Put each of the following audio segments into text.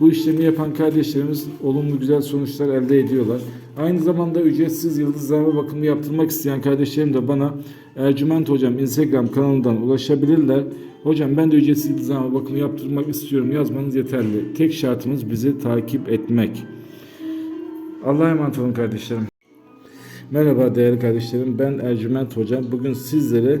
Bu işlemi yapan kardeşlerimiz olumlu güzel sonuçlar elde ediyorlar. Aynı zamanda ücretsiz yıldızlarma bakımı yaptırmak isteyen kardeşlerim de bana Ercüment Hocam Instagram kanalından ulaşabilirler. Hocam ben de ücretsiz yıldızlarma bakımı yaptırmak istiyorum yazmanız yeterli. Tek şartımız bizi takip etmek. Allah'a emanet olun kardeşlerim. Merhaba değerli kardeşlerim. Ben Ercüment Hocam. Bugün sizlere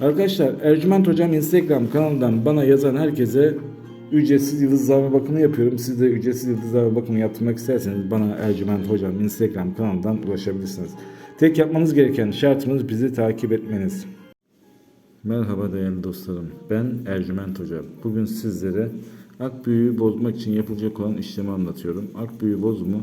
Arkadaşlar Ercüment Hocam Instagram kanalından bana yazan herkese ücretsiz yıldızlama bakımı yapıyorum. Siz de ücretsiz yıldızlama bakımı yaptırmak isterseniz bana Ercüment Hocam Instagram kanalından ulaşabilirsiniz. Tek yapmanız gereken şartımız bizi takip etmeniz. Merhaba değerli dostlarım. Ben Ercüment Hoca. Bugün sizlere ak büyüğü bozmak için yapılacak olan işlemi anlatıyorum. Ak büyüğü bozumu